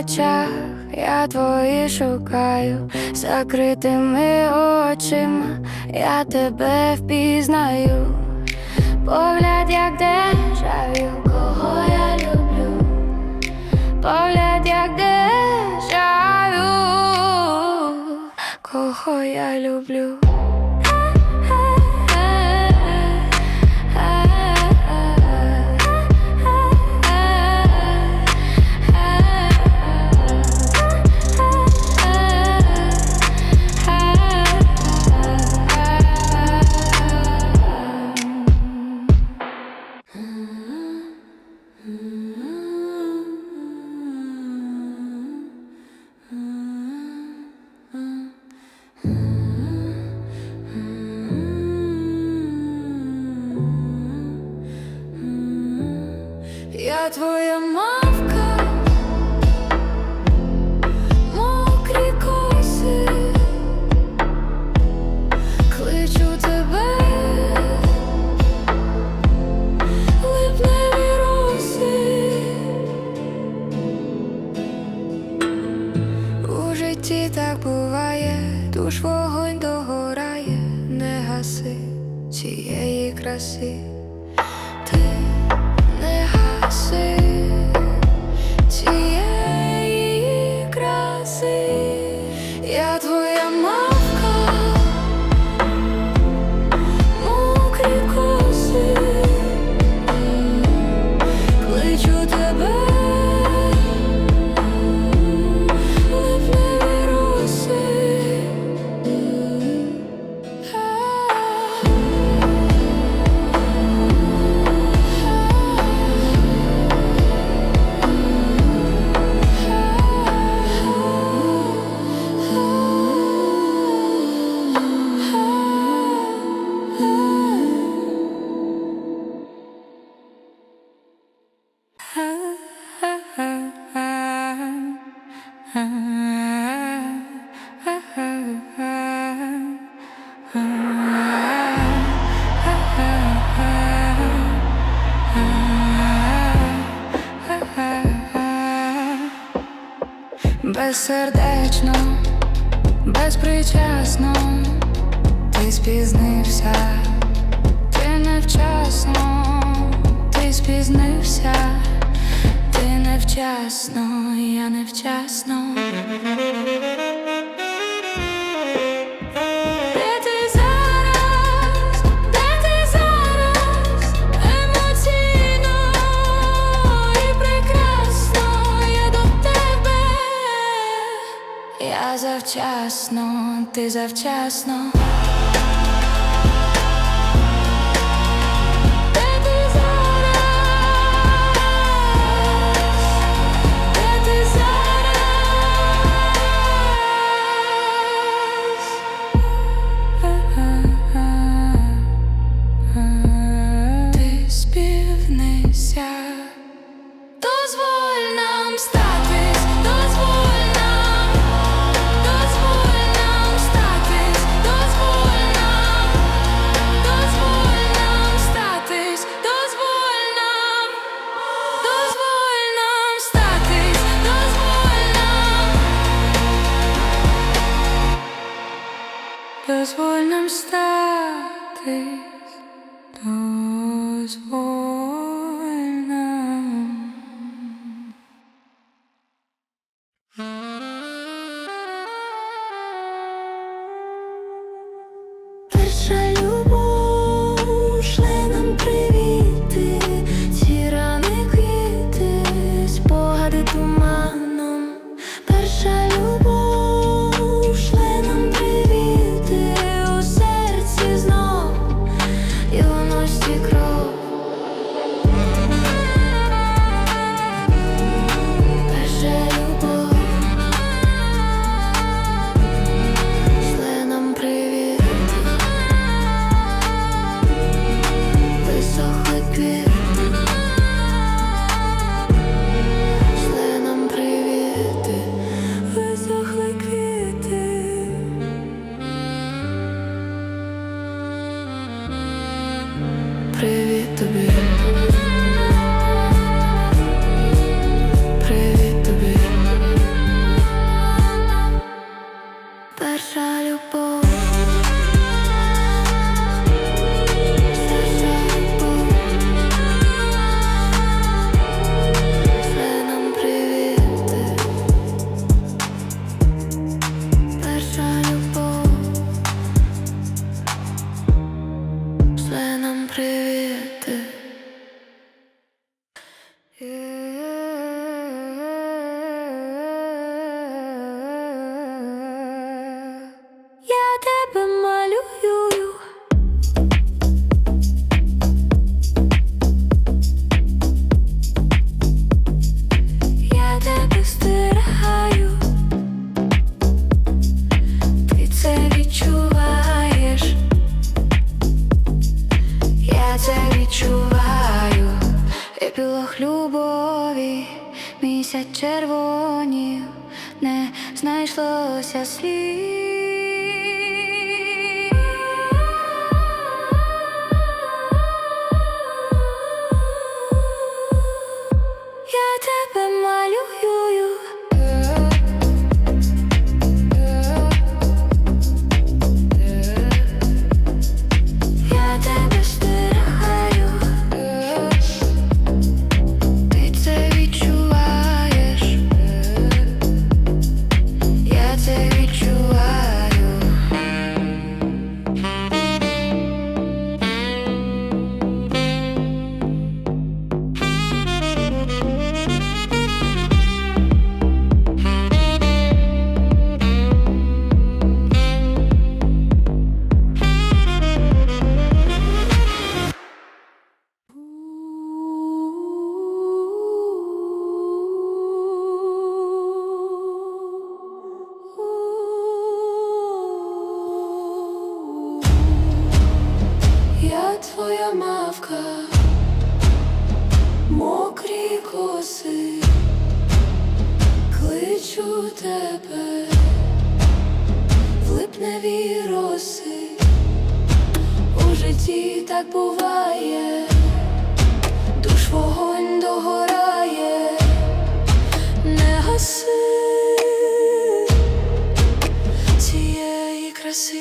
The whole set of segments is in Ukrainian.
очах, я твої шукаю, закритими очима, я тебе впізнаю, погляд, як дежавю, Твоя мавка, мокрі коси, кличу тебе, липневі роси. У житті так буває, душ вогонь догорає, не гаси цієї краси. Гаси Безсердечно, безпричасно, ти спізнився, ти невчасно, ти спізнився, ти невчасно, я невчасно. Завчасно, ти завчасно. estades dos vos. Мокрі коси, кличу тебе, в липневі роси, у житті так буває, душ вогонь догорає, не гаси цієї краси.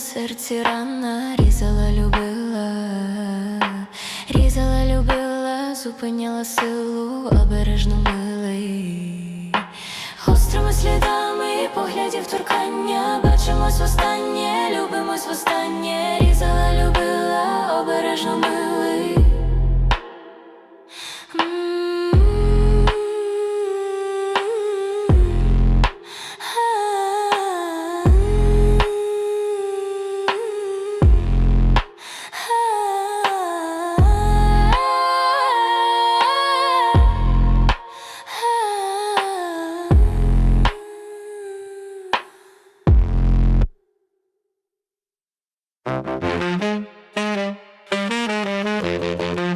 Серці рана, різала, любила, різала, любила, зупиняла силу, обережно милий. Гострими слідами поглядів торкання, бачимось востаннє, любимось востаннє, різала, любила, обережно милий. Thank you.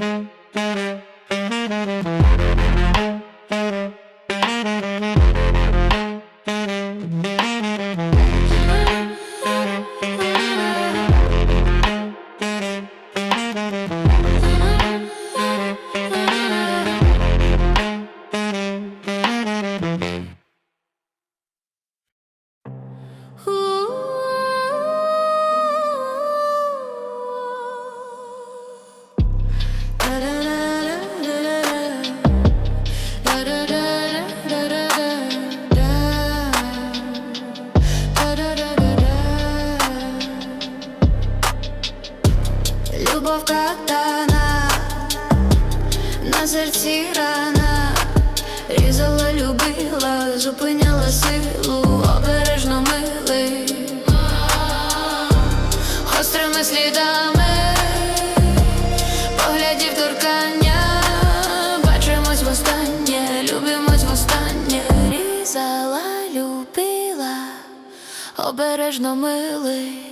Любов катана, на серці рана, різала, любила, зупиняла силу, обережно милий, гострими слідами, поглядів торкання, бачимось востаннє, любимось востаннє, різала, любила, обережно милий.